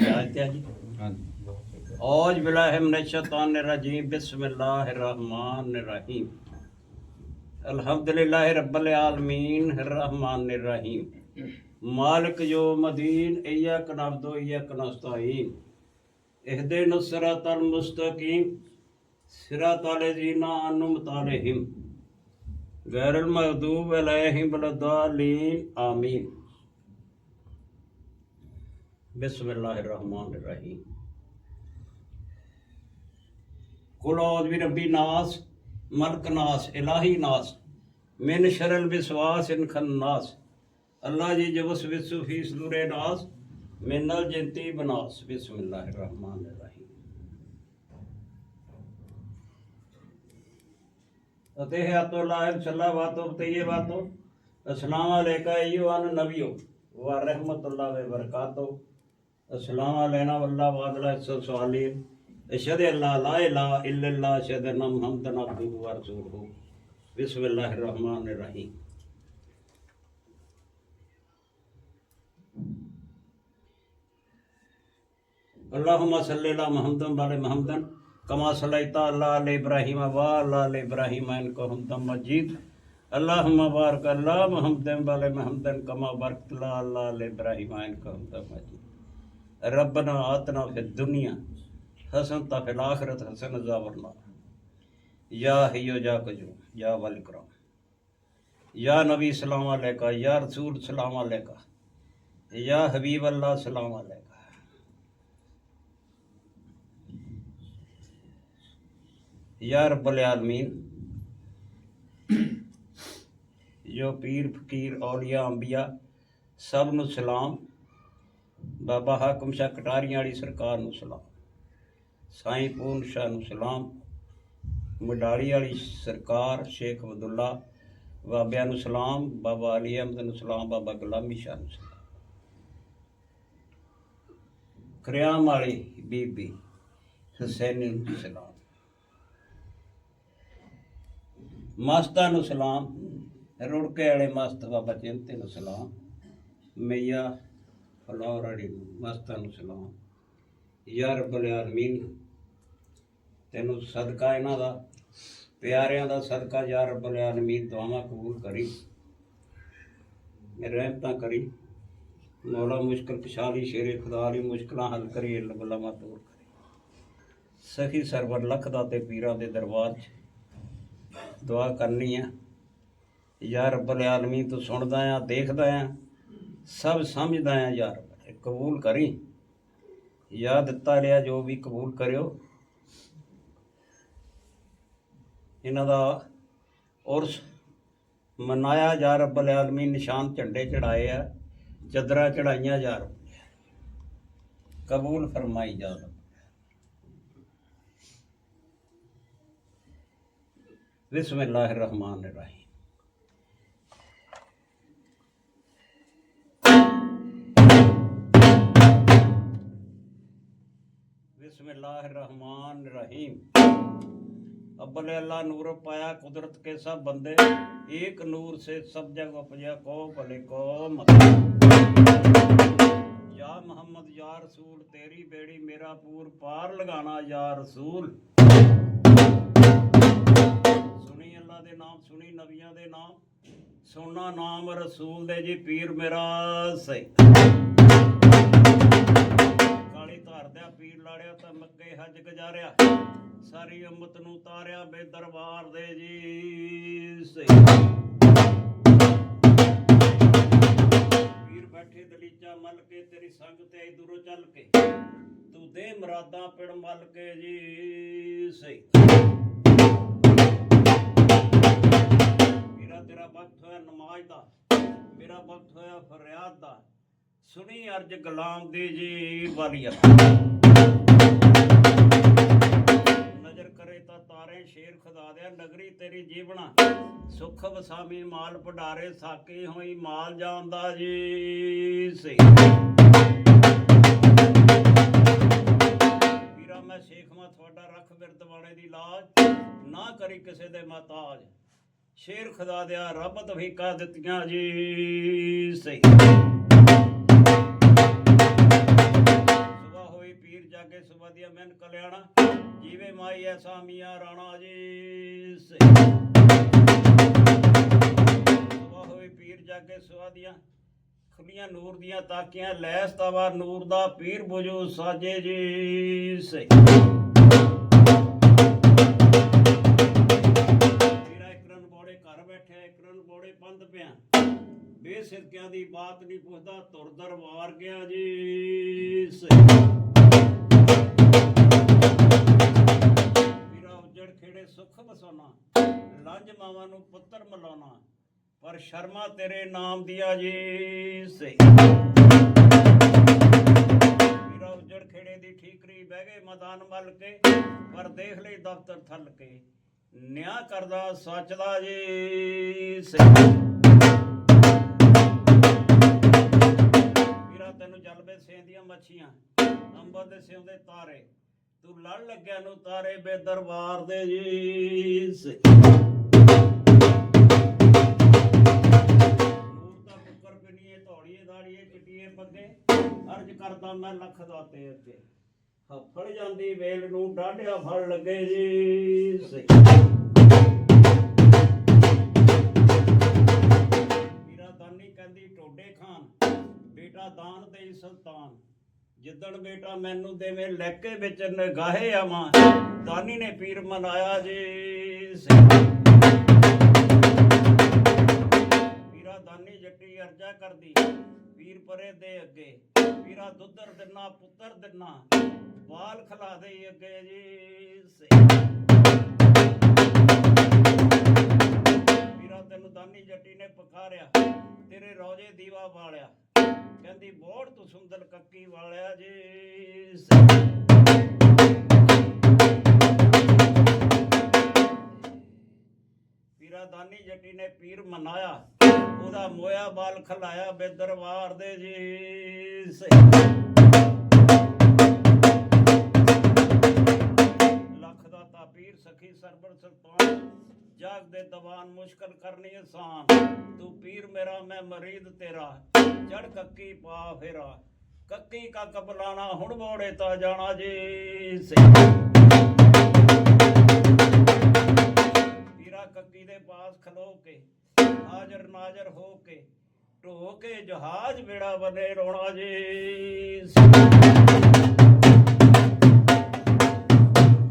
याद क्या जी हाँ जी औज बिलाशतान रजीम बसमीम अलहमदिल्ला रबालमीन रहमान रहीम मालिक यो मदीन ऐया कनाबदो ऐया कनस्ताइन एहदे नुसरातल मुस्तकीम सिरातलजीना अनुमतालहिम गैरमदूब अलहिम बलदालीन आमीन बिस्मिल्लाहिर्रहमानिर्रहीम। कुल औज़ बिरब्बी नास, मलक नास, इलाही नास, मिन शरल विश्वास इन खन्नास अल्लाह जी जबस विसु फ़ी सुदूरे नास, मिनल जिनती बनास। बिस्मिल्लाहिर्रहमानिर्रहीम। फतेह अतुल्लाह सल्लल्लाहु तय्यबातो अस्सलाम अलैका अय्युहन नबियो। व रहमतुल्लाह व बरकातो ਸਲਾਮਾ ਲੈਣਾ ਵੱਲਾ ਵਾਦਲਾ ਇਸ ਸਵਾਲੀਨ ਅਸ਼ਹਦ ਅੱਲਾ ਲਾ ਇਲਾ ਇਲਲਾ ਅਸ਼ਹਦ ਅਨ ਮੁਹੰਮਦਨ ਅਬਦੁਹ ਵ ਰਸੂਲੁਹ ਬਿਸਮਿਲ੍ਲਾਹਿਰ ਰਹਿਮਾਨਿਰ ਰਹੀਮ اللهم صل على محمد وعلى محمد كما صليت على ابراهيم وعلى ال ابراهيم انك حميد مجيد اللهم بارك على محمد وعلى محمد كما باركت على ال ابراهيم انك حميد مجيد ربنا آتنا فی الدنیا حسن تا فی الاخرت حسن عذاب اللہ یا ہیو جا کجو، یا والکرام یا نبی سلام علیکہ، یا رسول سلام علیکہ، یا حبیب اللہ سلام علیکہ۔ یا رب العالمین، جو پیر، فقیر، اولیاء، انبیاء، سب نو سلام ਬਾਬਾ ਹਾਕਮ ਸ਼ਾਹ ਕਟਾਰੀਆਂ ਵਾਲੀ ਸਰਕਾਰ ਨੂੰ ਸਲਾਮ। ਸਾਈਂ ਪੂਰਨ ਸ਼ਾਹ ਨੂੰ ਸਲਾਮ। ਮਡਾਲੀ ਵਾਲੀ ਸਰਕਾਰ ਸ਼ੇਖ ਅਬਦੁੱਲਾ ਬਾਬਿਆਂ ਨੂੰ ਸਲਾਮ, ਬਾਬਾ ਅਲੀ ਅਹਿਮਦ ਨੂੰ ਸਲਾਮ, ਬਾਬਾ ਗੁਲਾਮੀ ਸ਼ਾਹ ਨੂੰ ਸਲਾਮ। ਕਰਿਆਮ ਵਾਲੀ ਬੀਬੀ ਹੁਸੈਨੀ ਨੂੰ ਸਲਾਮ। ਮਸਤਾਂ ਨੂੰ ਸਲਾਮ। ਰੁੜਕੇ ਵਾਲੇ ਮਸਤ ਬਾਬਾ ਚਿੰਤੇ ਨੂੰ ਸਲਾਮ। ਮਈਆ ਫਲੌਰ ਵਾਲੀ ਨੂੰ, ਮਸਤਾਂ ਯਾ ਰੱਬਲ ਆਲਮੀਨ ਤੈਨੂੰ ਸਦਕਾ ਇਹਨਾਂ ਦਾ, ਪਿਆਰਿਆਂ ਦਾ ਸਦਕਾ ਯਾ ਰੱਬਲ ਆਲਮੀਨ ਦੁਆਵਾਂ ਕਬੂਲ ਕਰੀ। ਰਹਿਮਤਾਂ ਕਰੀ। ਮੌਲਾ ਮੁਸ਼ਕਲ ਕਸ਼ਾਲੀ ਸ਼ੇਰੇ ਖੁਦਾ ਲਈ ਮੁਸ਼ਕਲਾਂ ਹੱਲ ਕਰੀ, ਇਲਮ ਬਲਾਮਾ ਦੂਰ ਕਰੀ। ਸਖੀ ਸਰਵਰ ਲੱਖ ਦਾ ਤੇ ਪੀਰਾਂ ਦੇ ਦਰਬਾਰ 'ਚ ਦੁਆ ਕਰਨੀ ਆ। ਯਾ ਰੱਬਲ ਆਲਮੀਨ ਤੂੰ ਸੁਣਦਾ ਆ, ਦੇਖਦਾ ਆ ਸਭ ਸਮਝਦਾ ਆ ਯਾ ਕਬੂਲ ਕਰੀ। ਯਾ ਦਿੱਤਾ ਰਿਹਾ ਜੋ ਵੀ ਕਬੂਲ ਕਰਿਓ। ਇਹਨਾਂ ਦਾ ਉਰਸ ਮਨਾਇਆ ਜਾ ਰੱਬਲ ਆਲਮੀਨ ਨਿਸ਼ਾਨ ਝੰਡੇ ਚੜਾਏ ਆ, ਚਦਰਾਂ ਚੜਾਈਆਂ ਜਾ ਰੱਬ ਕਬੂਲ ਫਰਮਾਈ ਜਾ ਰੱਬ। ਬਿਸਮਿਲ੍ਲਾਹਿਰ ਰਹਿਮਾਨਿਰ ਰਹੀਮ। बिस्मिल्लाहिर रहमानिर रहीम अब्बल अल्लाह नूर पाया कुदरत के सब बंदे एक नूर से सब जग उपजा को भले को मत या मोहम्मद या रसूल तेरी बेड़ी मेरा पूर पार लगाना या रसूल ਸੁਣੀ ਅੱਲਾ ਦੇ ਨਾਮ ਸੁਣੀ ਨਬੀਆਂ ਦੇ ਨਾਮ ਸੁਣਨਾ ਨਾਮ ਰਸੂਲ ਦੇ ਜੀ ਪੀਰ ਮੇਰਾ ਸਹੀ ਕਾਲੀ ਧਾਰ ਦਾ ਪੀਰ ਤਾਂ ਮੱਕੇ ਹੱਜ ਗੁਜ਼ਾਰਿਆ। ਸਾਰੀ ਉਮਤ ਨੂੰ ਤਾਰਿਆ ਬੇ ਦਰਬਾਰ ਦੇ ਜੀ, ਸਹੀ। ਪੀਰ ਬੈਠੇ ਦਲੀਚਾ ਮਲ ਕੇ, ਤੇਰੀ ਸੰਗ ਤੇ ਆਈ ਦੂਰੋਂ ਚੱਲ ਕੇ। ਤੂੰ ਦੇ ਮਰਾਦਾਂ ਪਿੜ ਮਲ ਕੇ ਜੀ, ਸਹੀ। ਮੇਰਾ ਤੇਰਾ ਵਕਤ ਹੋਇਆ ਨਮਾਜ਼ ਦਾ, ਮੇਰਾ ਵਕਤ ਹੋਇਆ ਫਰਿਆਦ ਦਾ। ਸੁਣੀ ਅਰਜ ਗੁਲਾਮ ਦੀ ਜੀ ਵਾਲੀਆ। ਨਗਰੀ ਤੇਰੀ ਜੀਵਣਾ ਸੁਖ ਵਸਾਮੀ ਮਾਲ ਪਡਾਰੇ ਸਾਕੀ ਹੋਈ ਮਾਲ ਜਾਂਦਾ ਜੀ ਸੇ ਵੀਰਾ, ਮੈਂ ਸ਼ੇਖ ਮਾ, ਤੁਹਾਡਾ ਰੱਖ ਬਿਰਦ ਦੀ ਲਾਜ। ਨਾ ਕਰੀ ਕਿਸੇ ਦੇ ਮਹਤਾਜ। ਸ਼ੇਰ ਖੁਦਾ ਦਿਆ, ਰੱਬ ਤਵੀਕਾ ਦਿੱਤੀਆਂ ਜੀ ਸਹੀ। ਬਿਨ ਕਲਿਆਣਾ। ਜੀਵੇ ਮਾਈ ਐਸਾ ਮੀਆਂ ਰਾਣਾ ਜੀ ਸੇ ਸੁਬਾ ਪੀਰ ਜਾਗੇ ਸੁਆਦੀਆਂ ਖੁੱਲੀਆਂ ਨੂਰ ਦੀਆਂ ਤਾਕੀਆਂ, ਲੈਸ ਤਵਾ ਨੂਰ ਦਾ ਪੀਰ ਬੁਝੋ ਸਾਜੇ ਜੀ ਸੇ ਮੇਰਾ ਇਕਰਨ ਬੋੜੇ ਘਰ ਬੈਠਿਆ ਇਕਰਨ ਬੋੜੇ ਪੰਧ ਪਿਆ। ਬੇਸਿਰਕਿਆਂ ਦੀ ਬਾਤ ਨਹੀਂ ਪੁੱਛਦਾ ਤੁਰ ਦਰਬਾਰ ਗਿਆ ਜੀ ਸੇ ਸੁਖ ਵਸਾਉਣਾ ਲੰਜ ਮਾਵਾਂ ਨੂੰ ਪੁੱਤਰ ਮਿਲਾਉਣਾ, ਪਰ ਸ਼ਰਮਾ ਤੇਰੇ ਨਾਮ ਦੀਆ ਜੀ ਸੇ ਮੇਰਾ ਉਜੜ ਖੇੜੇ ਦੀ ਠੀਕਰੀ ਬਹਿ ਗਏ ਮੈਦਾਨ ਮੱਲ ਕੇ, ਪਰ ਦੇਖ ਲਈ ਦਫ਼ਤਰ ਥੱਲ ਕੇ, ਨਿਆਂ ਕਰਦਾ ਸੱਚ ਦਾ ਜੀ ਸੇ ਵੀਰਾ ਤੈਨੂੰ ਜਲਵੇ ਸੇਂਦੀਆਂ ਮੱਛੀਆਂ ਅੰਬਰ ਦੇ ਸਿਉਂਦੇ ਤਾਰੇ ਤੂੰ ਲੜ ਲੱਗਿਆ ਨੂੰ ਤਾਰੇ ਬੇ ਦਰਬਾਰ ਦੇ ਜੀ। ਅਰਜ ਕਰਦਾ ਮੈਂ ਲੱਖ ਦਾ ਅੱਗੇ। ਹਫੜ ਜਾਂਦੀ ਵੇਲ ਨੂੰ ਡਾਢਿਆ ਫੜ ਲੱਗੇ ਜੀ। ਸੇ ਵੀਰਾ ਦਾਨੀ ਕਹਿੰਦੀ, ਟੋਡੇ ਖਾਨ, ਬੇਟਾ ਦਾਨ ਦੇ ਸੁਲਤਾਨ। ਜਿੱਦਣ ਬੇਟਾ ਮੈਨੂੰ ਦੇਵੇਂ ਲੈਕੇ ਵਿੱਚ ਨਗਾਹੇ ਆਵਾਂ, ਦਾਨੀ ਨੇ ਪੀਰ ਮਨਾਇਆ ਜੀ ਸੇ ਦਾਨੀ ਜੱਟੀ ਅਰਜਾ ਕਰਦੀ, ਪੀਰ ਪਰੇ ਦੇ ਅੱਗੇ। ਵੀਰਾ ਦੁੱਧਰ ਦਿਨਾ, ਪੁੱਤਰ ਦਿਨਾ ਬਾਲ ਖਲਾ ਦੇ ਅੱਗੇ ਜੀ ਸੇ ਵੀਰਾ ਤੈਨੂੰ ਦਾਨੀ ਜੱਟੀ ਨੇ ਪਕਾਰਿਆ, ਤੇਰੇ ਰੋਜੇ ਦੀਵਾ ਬਾਲਿਆ। ਕਹਿੰਦੀ ਬੋੜ ਤੂੰ ਸੁੰਦਰ ਕੱਕੀ ਵਾਲਿਆ ਜੀ। ਪੀਰਾ ਦਾਨੀ ਜੱਟੀ ਨੇ ਪੀਰ ਮਨਾਇਆ, ਉਹਦਾ ਮੋਇਆ ਬਾਲ ਖਲਾਇਆ ਬੇ ਦਰਬਾਰ ਦੇ ਜੀ। ਲੱਖ ਦਾ ਤਾ ਪੀਰ ਸਖੀ ਸਰਬਰ ਸੁਲਤਾਨ ਜਾਗ ਦੇ ਦਵਾਨ ਮੁਸ਼ਕਲ ਕਰਨੀ ਆਸਾਨ। ਤੂੰ ਪੀਰ ਮੇਰਾ, ਮੈਂ ਮਰੀਦ ਤੇਰਾ। ਚੜ ਕੱਕੀ ਪਾ ਫੇਰਾ। ਕੱਕੀ ਕਾ ਕਬਲਾਣਾ ਹੁਣ ਮੋੜੇ ਤਾਂ ਜਾਣਾ ਜੀ ਸੇ ਪੀਰਾ ਕੱਕੀ ਦੇ ਪਾਸ ਖਲੋ ਕੇ, ਹਾਜ਼ਰ ਨਾਜ਼ਰ ਹੋ ਕੇ ਢੋ ਕੇ ਜਹਾਜ਼ ਬੇੜਾ ਬਨੇ ਰੋਣਾ ਜੀ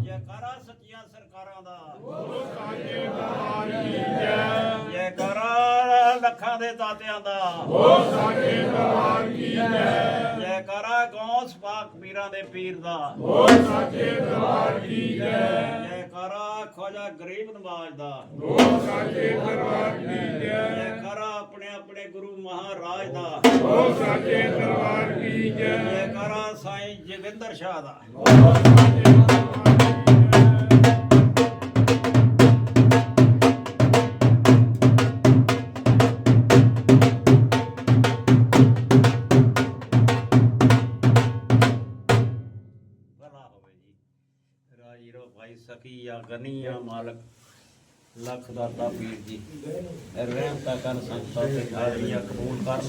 ਜੈਕਾਰਾ ਸੱਚੀਆਂ ਸਰਕਾਰਾਂ ਦਾ। ਜੈਕਾਰਾ ਲੱਖਾਂ ਦੇ ਦਾਤਿਆਂ ਦਾ। ਜੈਕਾਰਾ ਗੌਸ ਪਾਕ ਪੀਰਾਂ ਦੇ ਪੀਰ ਦਾ। ਜੈਕਾਰਾ ਖਵਾਜਾ ਗਰੀਬ ਨਵਾਜ ਦਾ। ਜੈ ਕਰਾ ਆਪਣੇ ਆਪਣੇ ਗੁਰੂ ਮਹਾਰਾਜ ਦਾ। ਜੈ ਕਰਾ ਸਾਈਂ ਜਗਿੰਦਰ ਸ਼ਾਹ ਦਾ। ਭਲਾ ਭਾਈ ਸਕੀ ਆ ਗਨੀ ਆ ਮਾਲਕ? ਲੱਖ ਦਾਤਾ ਪੀਰ ਜੀ। ਰਹਿਮਤਾ ਕਰ ਸੰਤਾਂ ਤੇ ਹਾਜ਼ਰੀਆਂ ਕਬੂਲ ਕਰ